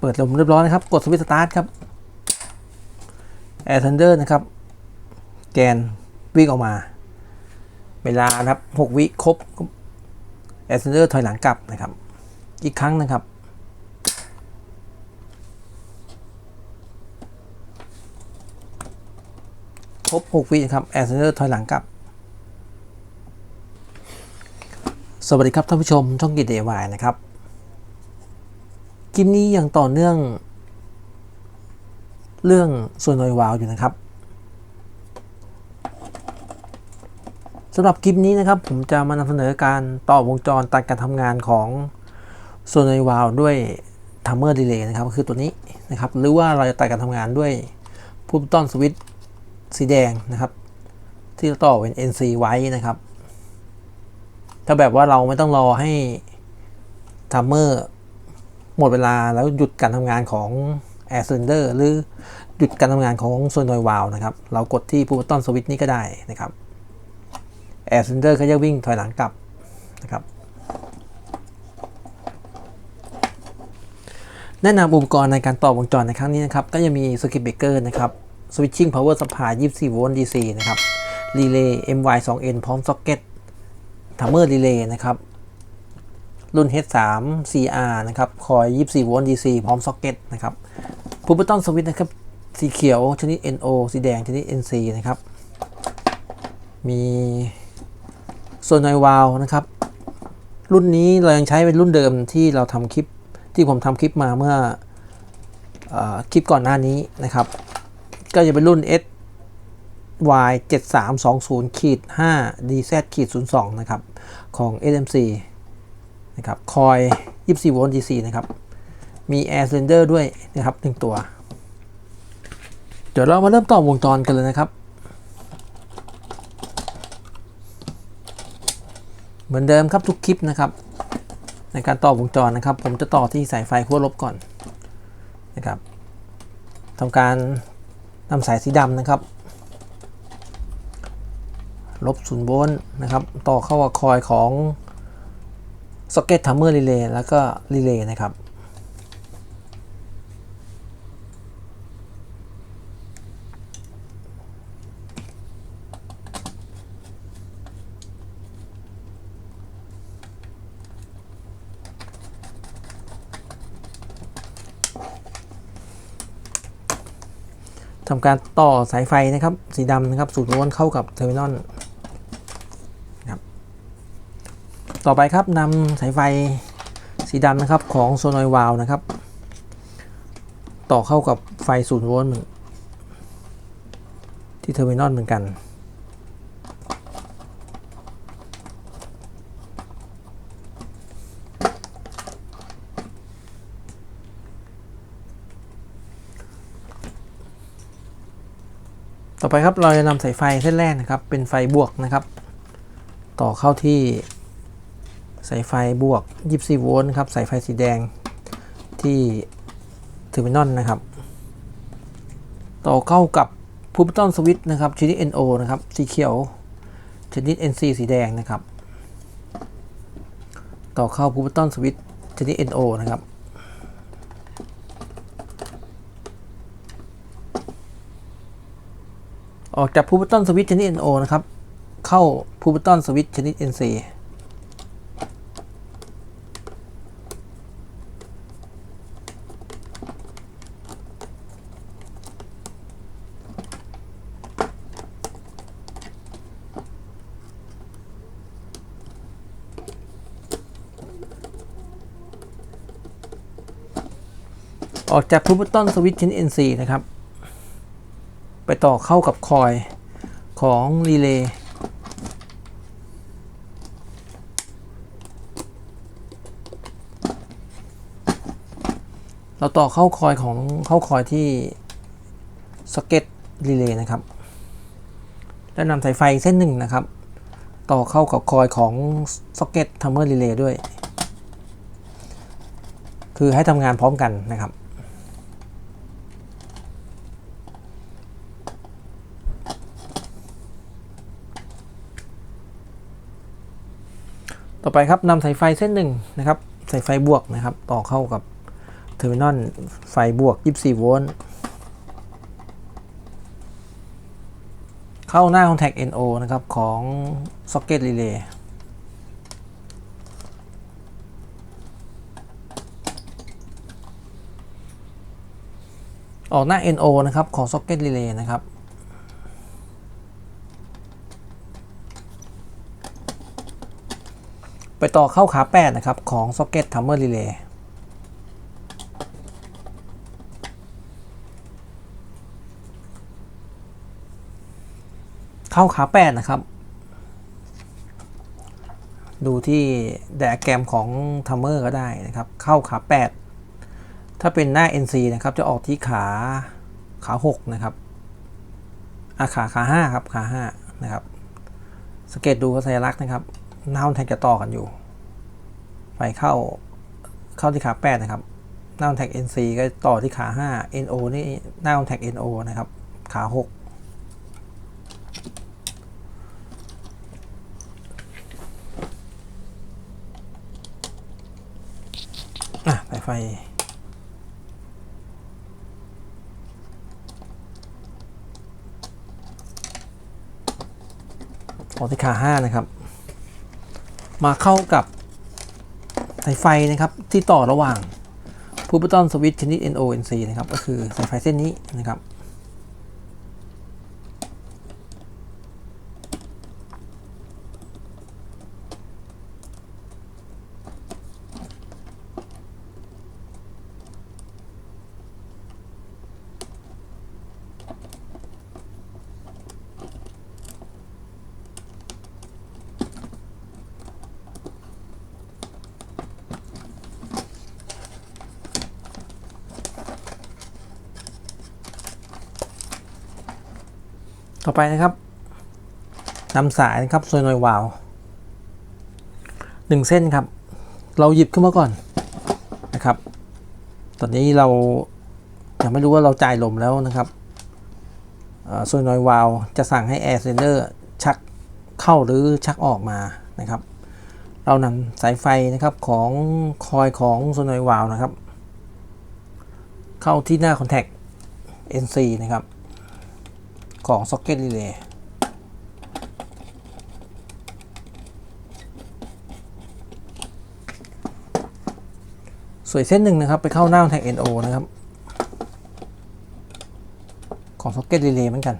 เปิดลมเรียบร้อยนะครับ กดสวิตช์สตาร์ทครับ Air Thunder นะครับ แกนวิ่งออกมา เวลานะครับ 6 วิครบ Air Thunder ถอยหลังกลับนะครับ อีกครั้งนะครับ ครบ 6 วินะครับ Air Thunder ถอยหลังกลับ สวัสดีครับท่านผู้ชมช่องกีเดวายนะครับ ลิปนี้ยังต่อเนื่อง เรื่องส่วนน่วยวาวอยู่นะครับสำหรับคลิปนี้นะครับผมจะมานำเสนอการต่อวงจรตัดการทำงานของส่วนน่วยวาวด้วยทัมเมอร์ดีเลย์นะครับคือตัวนี้นะครับ หรือว่าเราจะตัดการทำงานด้วยพูบต้อนสวิตช์สีแดงนะครับ ที่ต่อเป็น NC ไว้นะครับ ถ้าแบบว่าเราไม่ต้องรอให้ทัมเมอร์ หมดเวลาแล้วหยุดการทำงานของ Air Cylinder หรือหยุดการทำงานของโซนอยวาลนะครับ เรากดที่พูบต้นสวิตช์นี้ก็ได้นะครับ Air Cylinder ก็จะวิ่งถอยหลังกลับนะครับแนะนำอุปกรณ์ในการต่อวงจรในครั้งนี้นะครับ ก็จะมี Circuit Breaker นะครับ Switching Power Supply 24 โวลต์ DC นะครับ Relay MY2N พร้อม Socket Timer Relay นะครับ รุ่น H3 CR นะครับคอย 24 โวลต์ DC พร้อม Socket นะครับพูบต้อนสวิตช์นะครับ สีเขียวชนิด NO สีแดงชนิด NC นะครับ มีส่วนหน่วาลนะครับ รุ่นนี้เรายังใช้เป็นรุ่นเดิมที่เราทำคลิปที่ผมทำคลิปมาเมื่อออคลิปก่อนหน้านี้นะครับ ก็จะเป็นรุ่น S Y 7 3 2 0ขีด5 DZ ขีด02 นะครับ ของ SMC นะครับคอย 24 โวลต์ DC นะครับ มี Air Cylinder ด้วยนะครับ 1 ตัว เดี๋ยวเรามาเริ่มต่อวงจรกันเลยนะครับ เหมือนเดิมครับทุกคลิปนะครับ ในการต่อวงจรนะครับ ผมจะต่อที่สายไฟขั้วลบก่อนนะครับทำการนำสายสีดำนะครับ ลบศูนย์โวลต์นะครับ ต่อเข้ากับคอยของ ส o อกเก็ตทัมเมอร์รีเลย์แล้วก็รีเลย์นะครับ ทำการต่อสายไฟนะครับ สีดำนะครับสูตรวลเข้ากับเทอร์มินอลครับ ต่อไปครับนำสายไฟสีดำนะครับของโซนอยวาลนะครับ ต่อเข้ากับไฟศูนย์โวลต์ที่เทอร์มินอลเหมือนกัน ต่อไปครับเราจะนำสายไฟเส้นแรกนะครับ เป็นไฟบวกนะครับ ต่อเข้าที่ สายไฟบวก 24 โวลต์ครับ สายไฟสีแดงที่เทอร์มินอลนะครับ ต่อเข้ากับพูบต้นสวิตช์นะครับชนิด NO นะครับ สีเขียว ชนิด NC สีแดงนะครับ ต่อเข้าพูบต้นสวิตช์ชนิด NO นะครับออกจากพูบต้นสวิตช์ชนิด NO นะครับ เข้าพูบต้นสวิตช์ชนิด NC ออกจากพูบต้นสวิตช์ชนิด NC นะครับ ไปต่อเข้ากับคอยของรีเลย์เราต่อเข้าคอยของเข้าคอยที่สเก็ตรีเลย์นะครับ แล้วนำสายไฟเส้นหนึ่งนะครับ ต่อเข้ากับคอยของสเก็ตทัมเมอร์รีเลย์ด้วย คือให้ทำงานพร้อมกันนะครับ ต่อไปครับนำสายไฟเส้นหนึ่งนะครับสายไฟบวกนะครับ ต่อเข้ากับเทอร์มินอลไฟบวก 24 โวลต์เข้าหน้า contact NO นะครับ ของ socket relay ออกหน้า NO นะครับ ของ socket relay นะครับ ไปต่อเข้าขา 8 นะครับ ของ socket timer relay เข้าขา 8 นะครับ ดูที่ไดอะแกรมของ timer ก็ได้นะครับ เข้าขา 8 ถ้าเป็นหน้า NC นะครับ จะออกที่ขาขา 6 นะครับอาขาขา 5 ครับ ขา 5 นะครับสังเกตดูสัญลักษณ์นะครับ น้าแทคจะต่อกันอยู่ไฟเข้าเข้าที่ขา 8 นะครับหน้าแทค NC ก็ต่อที่ขา 5 NO นี่หน้าแทค NO นะครับ ขา 6 อะสายไฟออกที่ขา 5 นะครับ มาเข้ากับสายไฟนะครับที่ต่อระหว่างพูบตอนสวิตช์ชนิด NONC นะครับ ก็คือสายไฟเส้นนี้นะครับ ต่อไปนะครับนำสายนะครับโซยนอยวาลหนึ่งเส้นครับ เราหยิบขึ้นมาก่อนนะครับ ตอนนี้เรายังไม่รู้ว่าเราจ่ายลมแล้วนะครับโซยนอยวาลจะสั่งให้แอร์เซนเดอร์ชักเข้าหรือชักออกมานะครับ เรานำสายไฟนะครับของคอยของโซนอยวาลนะครับ เข้าที่หน้าคอนแทค NC นะครับ ของสโตกเก็ตรีเลย์สวยเส้นหนึ่งนะครับ ไปเข้าหน้าแท็ก NO นะครับ ของสโตกเก็ตรีเลย์เหมือนกัน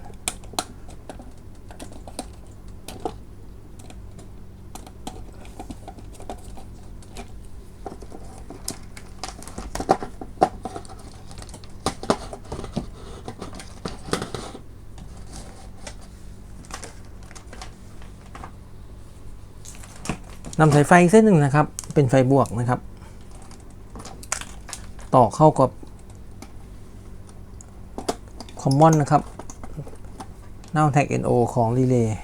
นำสายไฟอีกเส้นหนึ่งนะครับ เป็นไฟบวกนะครับ ต่อเข้ากับคอมมอนนะครับหน้าแท็ก NO ของรีเลย์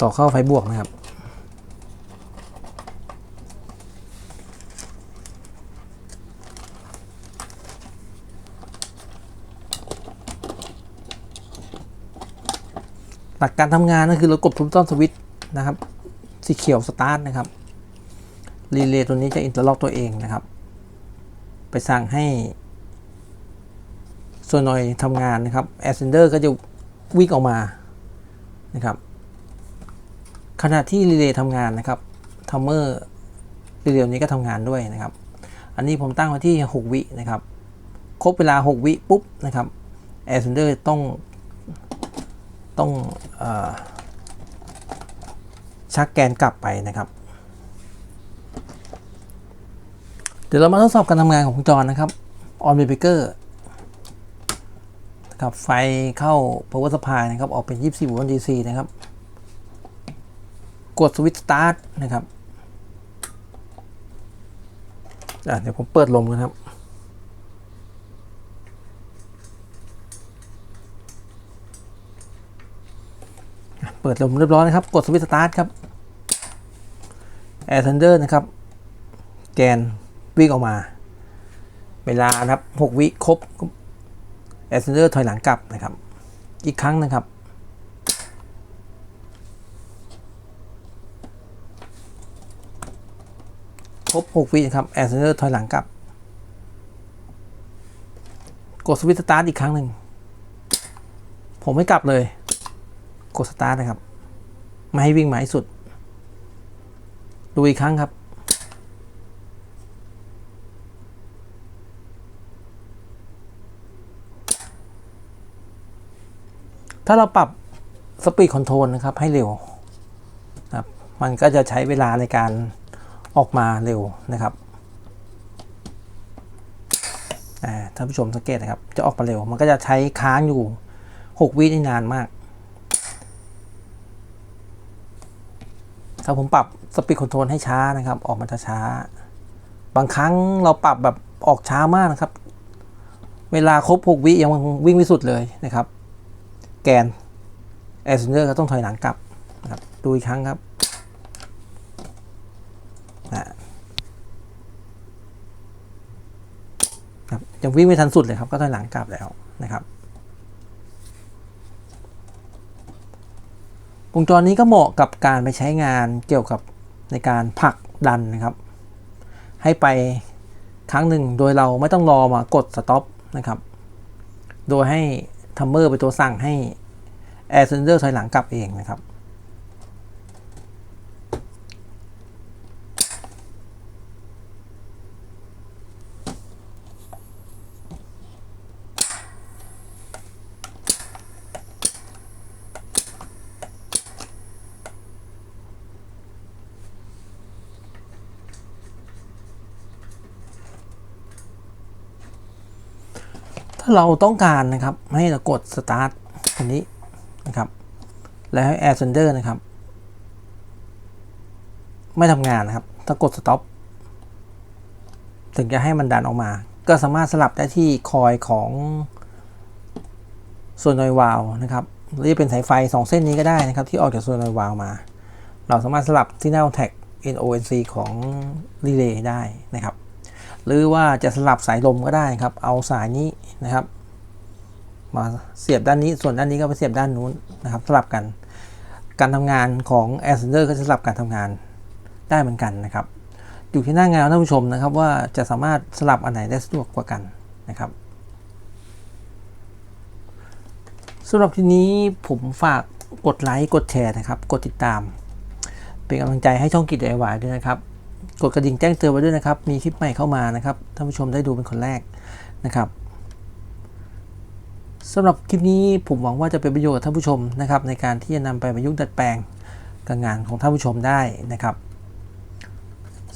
ต่อเข้าไฟบวกนะครับ หลักการทำงานก็คือเรากดทุบต้อนสวิตช์นะครับ สีเขียวสตาร์ทนะครับ รีเลย์ตัวนี้จะอินเตอร์ล็อกตัวเองนะครับ ไปสั่งให้โซนอยทำงานนะครับแอสเซนเดอร์ก็จะวิ่งออกมานะครับ ขณะที่รีเลย์ทำงานนะครับทัมเมอร์รีเลย์นี้ก็ทำงานด้วยนะครับ อันนี้ผมตั้งไว้ที่ 6 วินะครับ ครบเวลา 6 วิปุ๊บนะครับแอสเซนเดอร์ต้อง ต้องอชักแกนกลับไปนะครับ เดี๋ยวเรามาทดสอบการทำงานของวงจรนะครับ on b r e a k e r นะครับไฟเข้า power supply นะครับออกเป็น 24 โวลต์ DC นะครับ กดสวิตช์ start นะครับเดี๋ยวผมเปิดลมกันครับ ปิดลมเรียบร้อยนะครับ กดสวิตช์สตาร์ทครับ Air Thunder นะครับ แกนวิ่งออกมา เวลานะครับ 6 วิครบ Air Thunder ถอยหลังกลับนะครับ อีกครั้งนะครับครบรบ 6 วินะครับแอร์เซนเดอร์ถอยหลังกลับ กดสวิตช์สตาร์ทอีกครั้งหนึ่ง ผมไม่กลับเลย กดสตาร์ทนะครับ ไม่ให้วิ่งหมาให้สุด ดูอีกครั้งครับ ถ้าเราปรับสปีดคอนโทรลนะครับ ให้เร็วนะครับมันก็จะใช้เวลาในการออกมาเร็วนะครับอ่าท่านผู้ชมสังเกตนะครับ จะออกมาเร็ว มันก็จะใช้ค้างอยู่ 6 วินี่นานมาก ถ้าผมปรับสปีดคอนโทรลให้ช้านะครับ ออกมาช้า บางครั้งเราปรับแบบออกช้ามากนะครับ เวลาครบ 6 วิยังวิ่งไม่สุดเลยนะครับ แกนแอร์ซนเดอร์ก็ต้องถอยหลังกลับนะครับ ดูอีกครั้งครับนะครับยังวิ่งไม่ทันสุดเลยครับ ก็ถอยหลังกลับแล้วนะครับ วงจรนี้ก็เหมาะกับการไปใช้งานเกี่ยวกับในการผลักดันนะครับ ให้ไปครั้งหนึ่งโดยเราไม่ต้องรอมากดสต็อปนะครับ โดยให้ทัมเมอร์เป็นตัวสั่งให้แอร์เซนเซอร์ถอยหลังกลับเองนะครับ เราต้องการนะครับ ให้เรากดสตาร์ทอันนี้นะครับ แล้วให้ Air Sender นะครับ ไม่ทำงานนะครับ ถ้ากด stop ถึงจะให้มันดันออกมา ก็สามารถสลับได้ที่คอยของโซนอยวาลนะครับหรือจะเป็นสายไฟ 2 เส้นนี้ก็ได้นะครับ ที่ออกจากโซนอยวาลมา เราสามารถสลับที่หน้าแท็ก NONC ของรีเลย์ได้นะครับ หรือว่าจะสลับสายลมก็ได้ครับ เอาสายนี้นะครับ มาเสียบด้านนี้ ส่วนด้านนี้ก็ไปเสียบด้านนู้นนะครับ สลับกัน การทำงานของ a i r s e n d e r ก็จะสลับการทำงานได้เหมือนกันนะครับ อยู่ที่หน้างานท่านผู้ชมนะครับ ว่าจะสามารถสลับอันไหนได้สะดวกกว่ากันนะครับสำหรับทีนี้ผมฝากกดไลค์ กดแชร์นะครับ กดติดตาม เป็นกำลังใจให้ช่องกิจไอวายด้วยนะครับ กดกระดิ่งแจ้งเตือนไว้ด้วยนะครับ มีคลิปใหม่เข้ามานะครับ ท่านผู้ชมได้ดูเป็นคนแรกนะครับสำหรับคลิปนี้ผมหวังว่าจะเป็นประโยชน์กับท่านผู้ชมนะครับ ในการที่จะนำไปประยุกต์ดัดแปลงกับงานของท่านผู้ชมได้นะครับ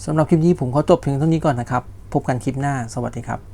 สำหรับคลิปนี้ผมขอจบเพียงเท่านี้ก่อนนะครับ พบกันคลิปหน้า สวัสดีครับ